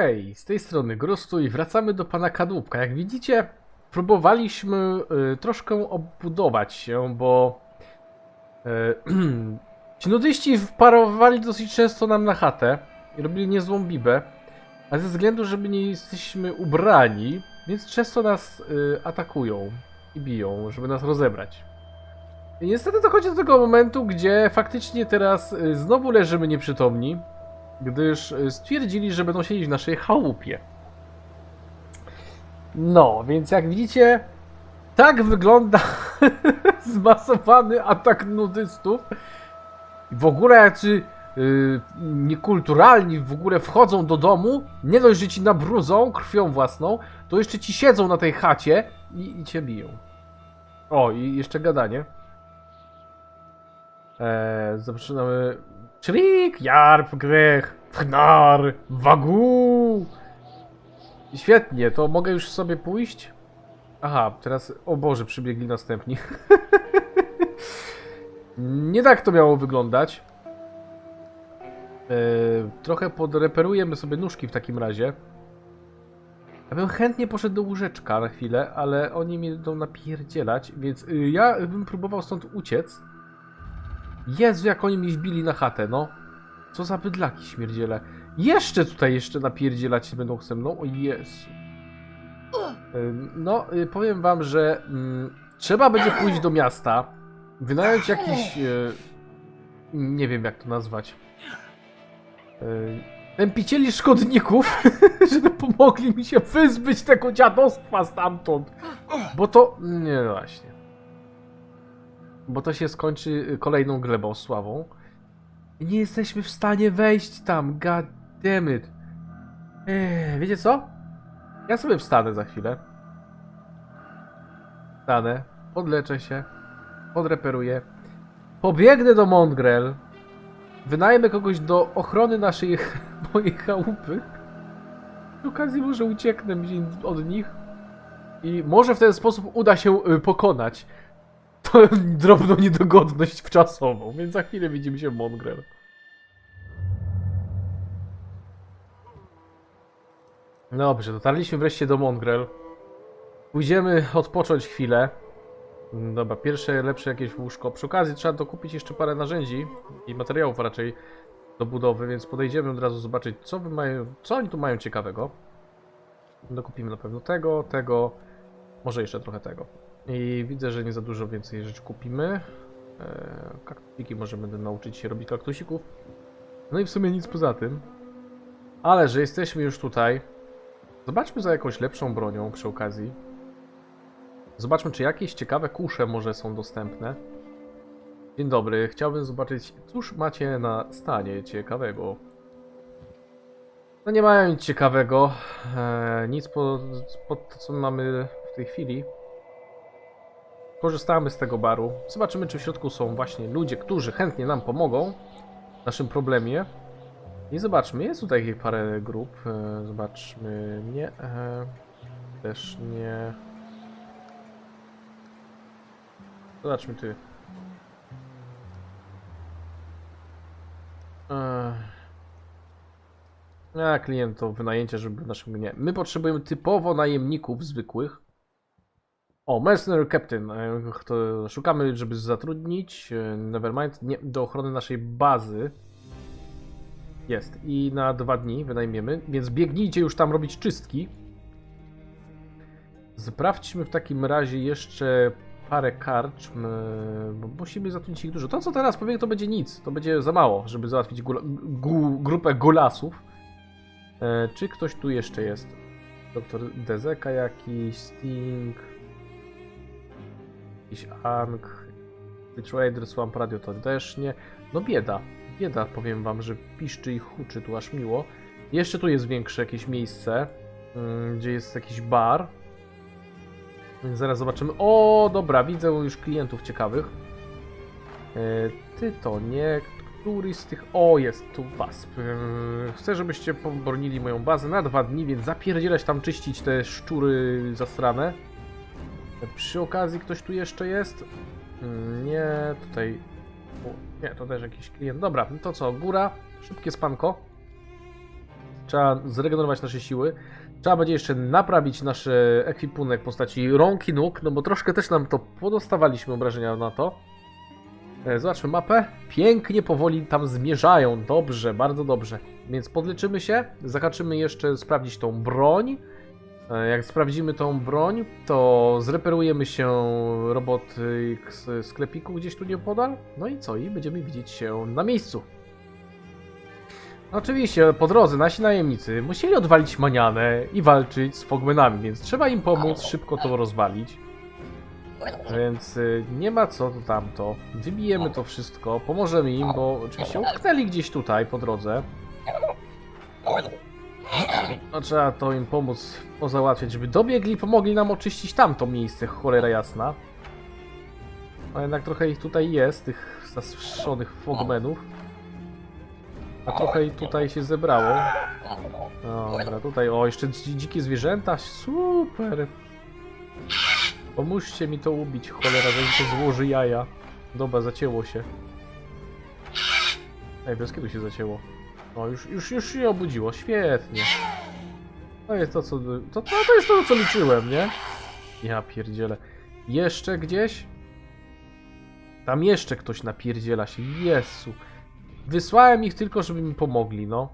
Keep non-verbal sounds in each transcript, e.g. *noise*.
Hej, z tej strony Grustu i wracamy do pana Kadłubka. Jak widzicie, próbowaliśmy y, troszkę obudować się, bo y, *clears throat* ci nudyści wparowali dosyć często nam na chatę i robili niezłą bibę, a ze względu, że my nie jesteśmy ubrani, więc często nas y, atakują i biją, żeby nas rozebrać. I niestety dochodzi do tego momentu, gdzie faktycznie teraz y, znowu leżymy nieprzytomni, gdyż y, stwierdzili, że będą siedzieć w naszej chałupie. No, więc jak widzicie, tak wygląda *laughs* zmasowany atak nudystów. W ogóle jacy yy, niekulturalni w ogóle wchodzą do domu, nie dość, że ci nabrudzą krwią własną, to jeszcze ci siedzą na tej chacie i, i cię biją. O, i jeszcze gadanie. Eee, zaczynamy. Szrik, jarp, grech, fnar, wagu. Świetnie, to mogę już sobie pójść? Aha, teraz, o Boże, przybiegli następni. *laughs* Nie tak to miało wyglądać. Eee, trochę podreperujemy sobie nóżki w takim razie. Ja bym chętnie poszedł do łóżeczka na chwilę, ale oni mnie będą napierdzielać, więc y, ja bym próbował stąd uciec. Jezu, jak oni mi wbili na chatę, no. Co za bydlaki śmierdziele. Jeszcze tutaj jeszcze napierdzielać się będą ze mną, o Jezu. No, y, powiem wam, że mm, trzeba będzie pójść do miasta, wynająć jakiś, y, nie wiem jak to nazwać, tępicieli szkodników, *laughs* żeby pomogli mi się wyzbyć tego dziadostwa stamtąd. Bo to, nie no właśnie. Bo to się skończy y, kolejną glebą sławą. Nie jesteśmy w stanie wejść tam, god damn. Eee, wiecie co? Ja sobie wstanę za chwilę. Wstanę, podleczę się, podreperuję. Pobiegnę do Mongrel. Wynajmę kogoś do ochrony naszej, *laughs* mojej chałupy. Przy okazji może ucieknę od nich. I może w ten sposób uda się y, pokonać tę *laughs* drobną niedogodność wczasową. Więc za chwilę widzimy się w Mongrel. Dobrze, dotarliśmy wreszcie do Mongrel. Pójdziemy odpocząć chwilę. Dobra, pierwsze, lepsze jakieś łóżko. Przy okazji trzeba dokupić jeszcze parę narzędzi i materiałów raczej do budowy, więc podejdziemy od razu zobaczyć, co, wy mają, co oni tu mają ciekawego. Dokupimy na pewno tego, tego, może jeszcze trochę tego. I widzę, że nie za dużo więcej rzeczy kupimy. Eee, kaktusiki może będę nauczyć się robić kaktusików. No i w sumie nic poza tym. Ale że jesteśmy już tutaj, zobaczmy za jakąś lepszą bronią przy okazji. Zobaczmy, czy jakieś ciekawe kusze może są dostępne. Dzień dobry, chciałbym zobaczyć, cóż macie na stanie ciekawego. No nie mają nic ciekawego, e, nic po, po to, co mamy w tej chwili. Korzystamy z tego baru. Zobaczymy, czy w środku są właśnie ludzie, którzy chętnie nam pomogą w naszym problemie. I zobaczmy, jest tutaj parę grup. E, zobaczmy, nie, e, też nie. Zobaczmy ty. Ech. A, klient to wynajęcie, żeby naszym nie. My potrzebujemy typowo najemników zwykłych. O, Mercenary Captain. e, To szukamy, żeby zatrudnić. e, Nevermind. Nie, do ochrony naszej bazy. Jest. I na dwa dni wynajmiemy. Więc biegnijcie już tam robić czystki. Sprawdźmy w takim razie jeszcze parę karczm, bo musimy zatrudnić ich dużo. To, co teraz powiem, to będzie nic. To będzie za mało, żeby załatwić gula, gu, grupę gulasów. E, czy ktoś tu jeszcze jest? Doktor Dezeka jakiś, Sting, jakiś Ang, Trader, Swamp Radio to też nie. No bieda, bieda, powiem wam, że piszczy i huczy tu aż miło. Jeszcze tu jest większe jakieś miejsce, mm, gdzie jest jakiś bar. Zaraz zobaczymy. O, dobra, widzę już klientów ciekawych. E, ty to nie. Któryś z tych. O, jest tu wasp. E, chcę, żebyście pobronili moją bazę na dwa dni, więc zapierdzielać tam czyścić te szczury zasrane. Przy okazji ktoś tu jeszcze jest? Mm, Nie, tutaj. O, nie, to też jakiś klient. Dobra, no to co, góra, szybkie spanko. Trzeba zregenerować nasze siły. Trzeba będzie jeszcze naprawić nasz e, ekwipunek w postaci rąk i nóg, no bo troszkę też nam to podostawaliśmy obrażenia na to. E, Zobaczmy mapę. Pięknie powoli tam zmierzają. Dobrze, bardzo dobrze. Więc podleczymy się, zahaczymy jeszcze sprawdzić tą broń. E, Jak sprawdzimy tą broń, to zreperujemy się robot y, z sklepiku gdzieś tu nieopodal. No i co? I będziemy widzieć się na miejscu. Oczywiście, po drodze nasi najemnicy musieli odwalić manianę i walczyć z fogmenami, więc trzeba im pomóc szybko to rozwalić. Więc y, nie ma co to tamto. Wybijemy to wszystko, pomożemy im, bo oczywiście utknęli gdzieś tutaj po drodze. No trzeba to im pomóc pozałatwiać, żeby dobiegli i pomogli nam oczyścić tamto miejsce, cholera jasna. A jednak trochę ich tutaj jest, tych zastrzonych fogmenów. A trochę ich tutaj się zebrało. Dobra, tutaj, o, jeszcze dzi- dzikie zwierzęta, super. Pomóżcie mi to ubić, cholera, zanim to złoży jaja. Dobra, zacięło się. Ej, bez kiedy się zacięło? O, już, już, już się obudziło, świetnie. To jest to, co... To, to, to jest to, co liczyłem, nie? Ja pierdzielę. Jeszcze gdzieś? Tam jeszcze ktoś napierdziela się, Jezu. Wysłałem ich tylko, żeby mi pomogli, no.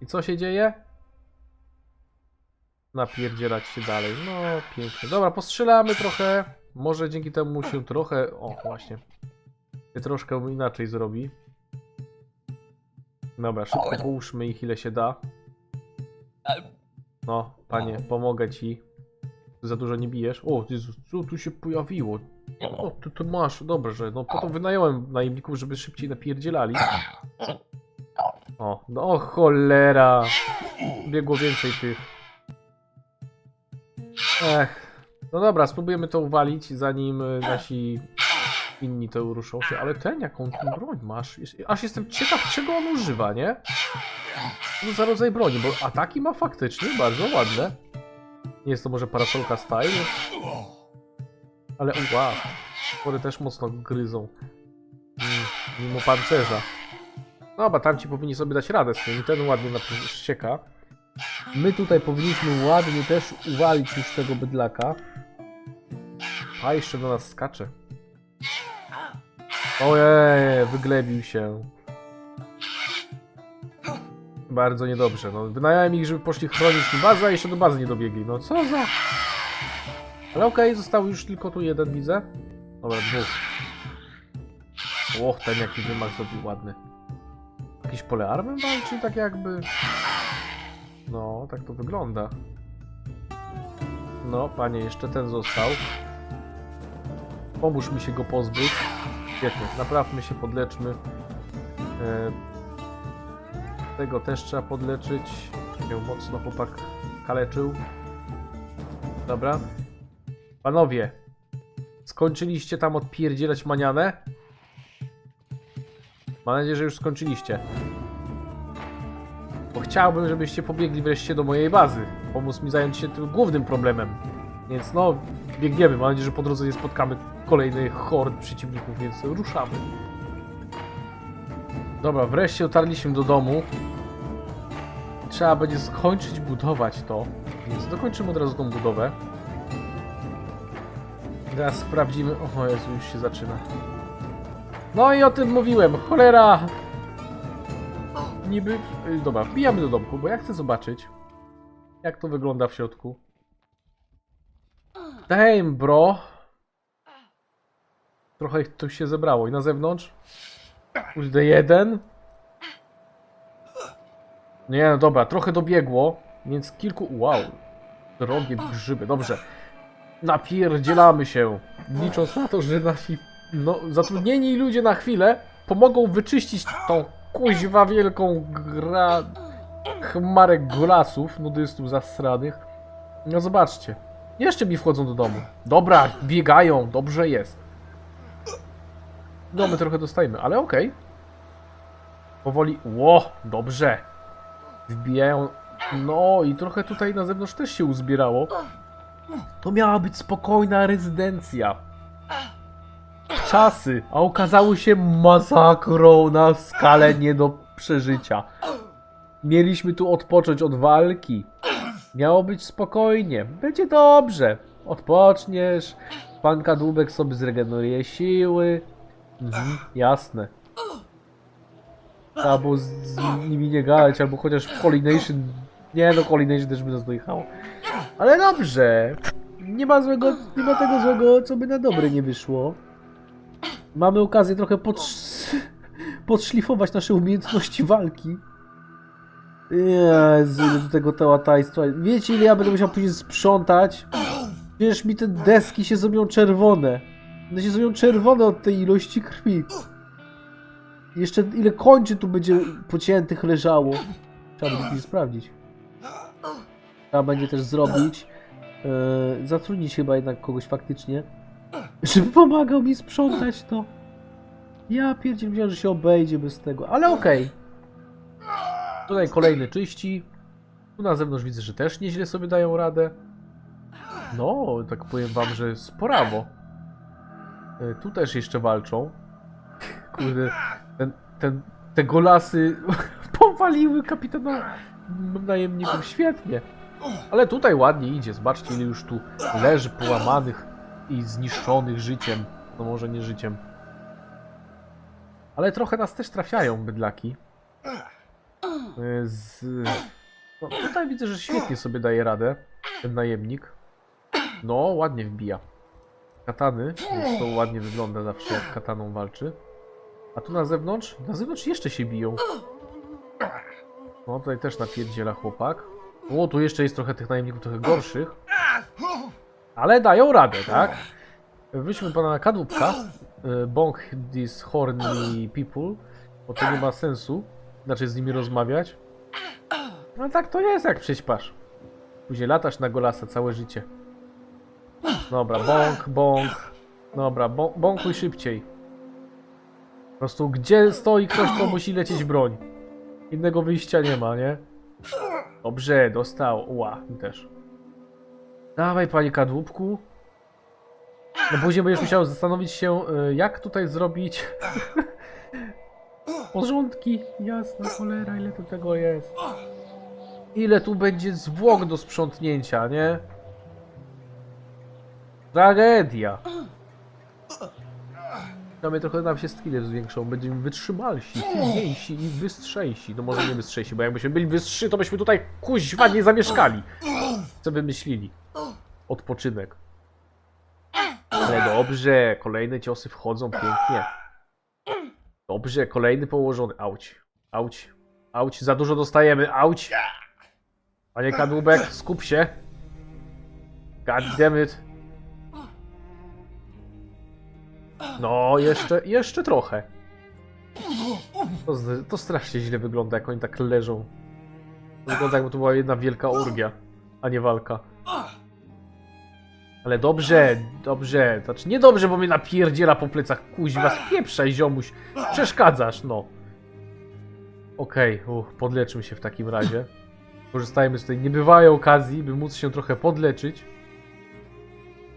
I co się dzieje? Napierdzielać się dalej. No, pięknie. Dobra, postrzelamy trochę. Może dzięki temu się trochę... O, właśnie. Troszkę inaczej zrobi. Dobra, szybko połóżmy ich ile się da. No, panie, pomogę ci. Za dużo nie bijesz. O, Jezus, co tu się pojawiło? O, tu, tu masz, dobrze. No po to wynająłem najemników, żeby szybciej napierdzielali. *clears throat* O, no o cholera. Biegło więcej tych. Ech. No dobra, spróbujemy to uwalić, zanim y, nasi inni to ruszą się. Ale ten, jaką tu broń masz? Jest- Aż jestem ciekaw, czego on używa, nie? Co za rodzaj broni, bo ataki ma faktycznie bardzo ładne. Nie jest to może parasolka style? Ale uła, spory też mocno gryzą. Mimo pancerza. Dobra, tamci powinni sobie dać radę z tym. Ten ładnie ścieka. My tutaj powinniśmy ładnie też uwalić już tego bydlaka. A jeszcze do nas skacze. Ojej, wyglebił się. Bardzo niedobrze. No, wynająłem ich, żeby poszli chronić mi bazę, a jeszcze do bazy nie dobiegli. No co za... Ale okej, został już tylko tu jeden, widzę. Dobra, dwóch. Och, ten jaki wymach zrobił ładny. Jakieś pole armem walczy, tak jakby... No, tak to wygląda. No, panie, jeszcze ten został. Pomóż mi się go pozbyć. Świetnie, naprawmy się, podleczmy. E, tego też trzeba podleczyć. Się mocno chłopak kaleczył. Dobra. Panowie, skończyliście tam odpierdzielać manianę? Mam nadzieję, że już skończyliście. Bo chciałbym, żebyście pobiegli wreszcie do mojej bazy. Pomóc mi zająć się tym głównym problemem. Więc no, biegniemy. Mam nadzieję, że po drodze nie spotkamy kolejnych hord przeciwników, więc ruszamy. Dobra, wreszcie dotarliśmy do domu. Trzeba będzie skończyć budować to, więc dokończymy od razu tą budowę. Teraz sprawdzimy. O Jezu, już się zaczyna. No i o tym mówiłem, cholera! Niby. y, Dobra, wbijamy do domku, bo ja chcę zobaczyć, jak to wygląda w środku. Damn, bro! Trochę ich tu się zebrało. I na zewnątrz? Kurde, jeden. Nie, no dobra, trochę dobiegło, więc kilku... Wow. Drogie grzyby, dobrze. Napierdzielamy się, licząc na to, że nasi no, zatrudnieni ludzie na chwilę pomogą wyczyścić tą kuźwa wielką gra... chmarę golasów, nudystów zasranych. No zobaczcie. Jeszcze mi wchodzą do domu. Dobra, biegają, dobrze jest. No, my trochę dostajemy, ale okej. Powoli. Ło, dobrze. Wbijają. No i trochę tutaj na zewnątrz też się uzbierało. To miała być spokojna rezydencja. Czasy, a okazały się masakrą na skalę nie do przeżycia. Mieliśmy tu odpocząć od walki. Miało być spokojnie. Będzie dobrze. Odpoczniesz. Pan kadłubek sobie zregeneruje siły. Mhm, jasne. Albo z, z nimi nie gadać, albo chociaż w Collination. Nie no, Collination też by nas dojechało. Ale dobrze. Nie ma złego, nie ma tego złego, co by na dobre nie wyszło. Mamy okazję trochę podsz... podszlifować nasze umiejętności walki. Jezu, do tego tełatajstwa. Wiecie, ile ja będę musiał później sprzątać? Wiesz, mi te deski się zrobią czerwone. One się zrobią czerwone od tej ilości krwi. Jeszcze ile kończy tu będzie pociętych leżało. Trzeba będzie później sprawdzić. Trzeba będzie też zrobić. Yy, zatrudnić chyba jednak kogoś faktycznie. Żeby pomagał mi sprzątać to. Ja pierdziel myślałem, że się obejdzie bez tego, ale okej. Tutaj kolejny czyści. Tu na zewnątrz widzę, że też nieźle sobie dają radę. No, tak powiem wam, że sporawo. E, Tu też jeszcze walczą. Kurde, ten, ten, te golasy *laughs* powaliły kapitana najemników świetnie. Ale tutaj ładnie idzie. Zobaczcie, ile już tu leży połamanych i zniszczonych życiem. No może nie życiem. Ale trochę nas też trafiają, bydlaki. E, Z... No, tutaj widzę, że świetnie sobie daje radę ten najemnik. No, ładnie wbija. Katany, więc to ładnie wygląda zawsze jak kataną walczy. A tu na zewnątrz? Na zewnątrz jeszcze się biją. No, tutaj też napierdziela chłopak. O, tu jeszcze jest trochę tych najemników trochę gorszych. Ale dają radę, tak? Wróćmy pana kadłubka. E, Bong these horny people. Bo to nie ma sensu. Znaczy z nimi rozmawiać. No tak to jest jak prześpasz. Później latasz na golasa całe życie. Dobra, bąk, bąk. Dobra, bą- bąkuj szybciej. Po prostu gdzie stoi ktoś, to musi lecieć broń. Innego wyjścia nie ma, nie? Dobrze, dostał. Ła, mi też. Dawaj, panie kadłubku. No później będziesz musiał zastanowić się, y, jak tutaj zrobić *laughs* porządki. Jasna cholera, ile tu tego jest. Ile tu będzie zwłok do sprzątnięcia, nie? Tragedia. Przynajmniej trochę nam się skille zwiększą. Będziemy wytrzymalsi, silniejsi i wystrzejsi. No może nie wystrzejsi, bo jakbyśmy byli wystrzy, to byśmy tutaj kuźwa nie zamieszkali. Co wymyślili? Odpoczynek. Ale dobrze, kolejne ciosy wchodzą pięknie. Dobrze, kolejny położony. Auć. Auć. Auć, za dużo dostajemy. Auć. Panie kadłubek, skup się. God damn it. No, jeszcze, jeszcze trochę. To, to strasznie źle wygląda, jak oni tak leżą. To wygląda jakby to była jedna wielka orgia, a nie walka. Ale dobrze, dobrze. Znaczy nie dobrze, bo mnie napierdziela po plecach. Kuźwa, spieprzaj, ziomuś. Przeszkadzasz, no. Okej, uch, podleczmy się w takim razie. Korzystajmy z tej niebywałej okazji, by móc się trochę podleczyć.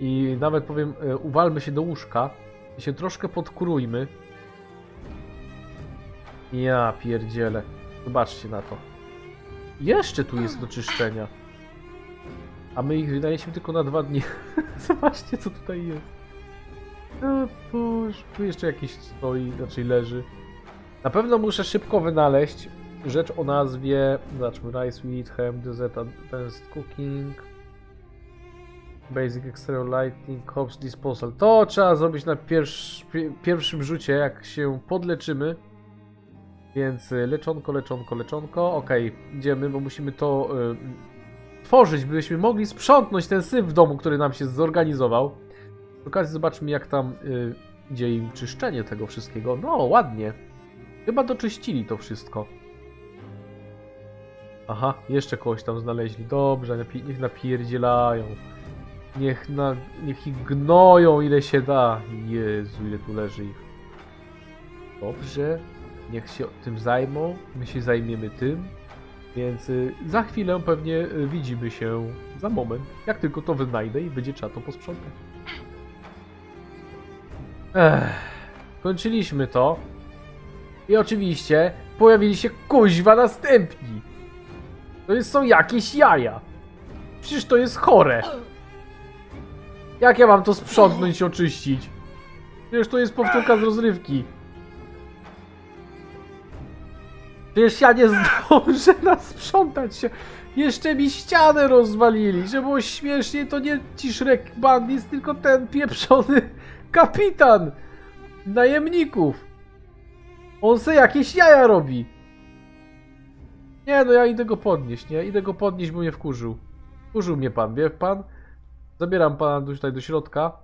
I nawet powiem, e, uwalmy się do łóżka się troszkę podkurujmy. Ja pierdzielę. Zobaczcie na to. Jeszcze tu jest do czyszczenia. A my ich wydaliśmy tylko na dwa dni. *laughs* Zobaczcie co tutaj jest. O Boże, tu jeszcze jakiś stoi, znaczy leży. Na pewno muszę szybko wynaleźć rzecz o nazwie, zobaczmy, Rice with Ham, Desert Advanced Cooking, Basic Exterior Lighting, Hops Disposal. To trzeba zrobić na pierwsz, pi- pierwszym rzucie, jak się podleczymy. Więc leczonko, leczonko, leczonko. Okej, idziemy, bo musimy to y, tworzyć, byśmy mogli sprzątnąć ten syf w domu, który nam się zorganizował. Przy okazji zobaczmy, jak tam y, idzie im czyszczenie tego wszystkiego. No, ładnie. Chyba doczyścili to wszystko. Aha, jeszcze kogoś tam znaleźli. Dobrze, napi- niech napierdzielają. Niech, na, niech ich gnoją ile się da. Jezu, ile tu leży ich. Dobrze, niech się tym zajmą. My się zajmiemy tym. Więc y, za chwilę pewnie y, widzimy się za moment. Jak tylko to wynajdę i będzie trzeba to posprzątać. Ech, kończyliśmy to. I oczywiście pojawili się kuźwa następni. To jest, są jakieś jaja. Przecież to jest chore. Jak ja mam to sprzątnąć i oczyścić? Przecież to jest powtórka z rozrywki. Przecież ja nie *laughs* zdążę nasprzątać się. Jeszcze mi ścianę rozwalili. Że było śmiesznie, to nie ci Shrek Bandits, tylko ten pieprzony *laughs* kapitan najemników. On se jakieś jaja robi. Nie, no ja idę go podnieść, nie? Idę go podnieść, bo mnie wkurzył. Wkurzył mnie pan, wie pan? Zabieram pana tutaj do środka.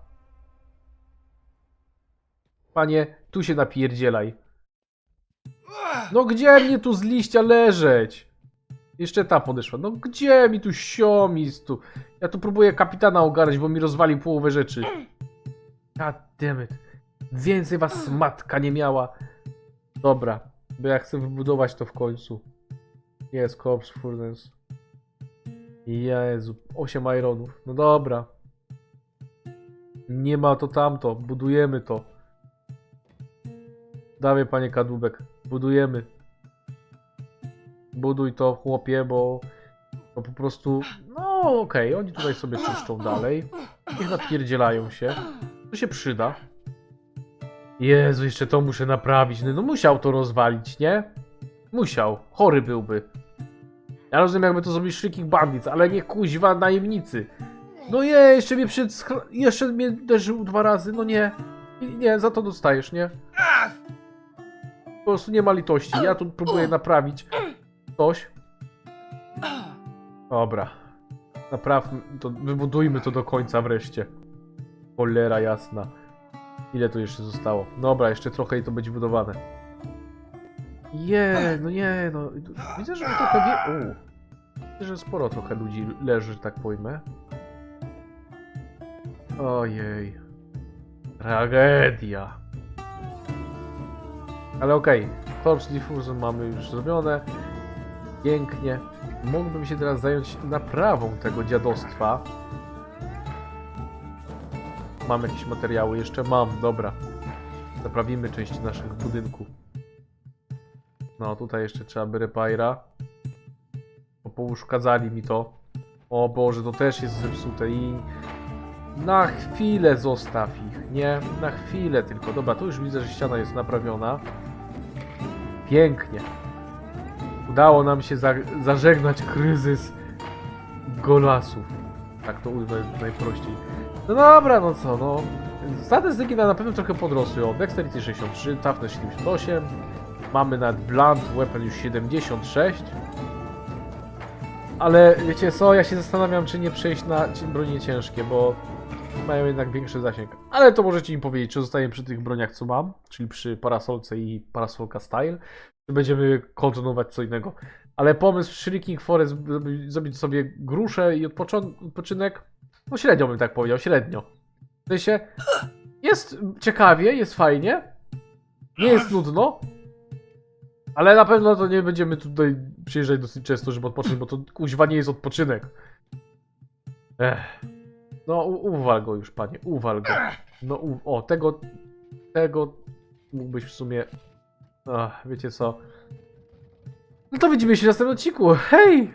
Panie, tu się napierdzielaj. No gdzie mnie tu z liścia leżeć? Jeszcze ta podeszła. No gdzie mi tu siomis tu? Ja tu próbuję kapitana ogarnąć, bo mi rozwalił połowę rzeczy. God. Więcej was matka nie miała. Dobra, bo ja chcę wybudować to w końcu. Jest Corpse Furnace. Jezu, 8 ironów. No dobra. Nie ma to tamto, budujemy to. Dawaj panie kadłubek, budujemy. Buduj to chłopie, bo to po prostu... No okej, oni tutaj sobie czyszczą dalej. Niech napierdzielają się. To się przyda. Jezu, jeszcze to muszę naprawić. No, no musiał to rozwalić, nie? Musiał. Chory byłby. Ja rozumiem, jakby to zrobić Shrinking Bandits, ale nie kuźwa najemnicy. No nie, jeszcze mnie schra- Jeszcze mnie uderzył dwa razy, no. Nie, Nie, za to dostajesz, nie? Po prostu nie ma litości. Ja tu próbuję naprawić coś. Dobra. Naprawmy to, wybudujmy to do końca wreszcie. Cholera jasna. Ile tu jeszcze zostało? Dobra, jeszcze trochę i to będzie budowane. Je, no nie, no. Widzę, że trochę wie... U. Widzę, że sporo trochę ludzi leży, że tak pojmę. Ojej. Tragedia. Ale okej. Corpse Diffusion mamy już zrobione. Pięknie. Mógłbym się teraz zająć naprawą tego dziadostwa. Mam jakieś materiały? Jeszcze mam, dobra. Naprawimy część naszych budynków. No, tutaj jeszcze trzeba by repaira. Bo pouszkadzali mi to. O Boże, to też jest zepsute i... Na chwilę zostaw ich, nie? Na chwilę tylko. Dobra, tu już widzę, że ściana jest naprawiona. Pięknie. Udało nam się za zażegnać kryzys golasów. Tak to ujmę najprościej. No dobra, no co, no. Statystyki na na pewno trochę podrosły. Dexterity 63, Toughness 78. Mamy nawet Blunt Weapon już 76. Ale wiecie co, ja się zastanawiam, czy nie przejść na bronie ciężkie, bo mają jednak większy zasięg. Ale to możecie mi powiedzieć, czy zostaję przy tych broniach, co mam, czyli przy parasolce i parasolka style, czy będziemy kontynuować co innego. Ale pomysł w Shrieking Forest, zrobi- zrobić sobie gruszę i odpoczynek, no średnio bym tak powiedział, średnio. W sensie, jest ciekawie, jest fajnie, nie jest nudno, ale na pewno to nie będziemy tutaj przyjeżdżać dosyć często, żeby odpocząć, bo to kuźwa nie jest odpoczynek. Ech. No, uwal go już, panie, uwal go. No, o, tego, tego mógłbyś w sumie, ach, wiecie co. No to widzimy się w następnym odcinku, hej!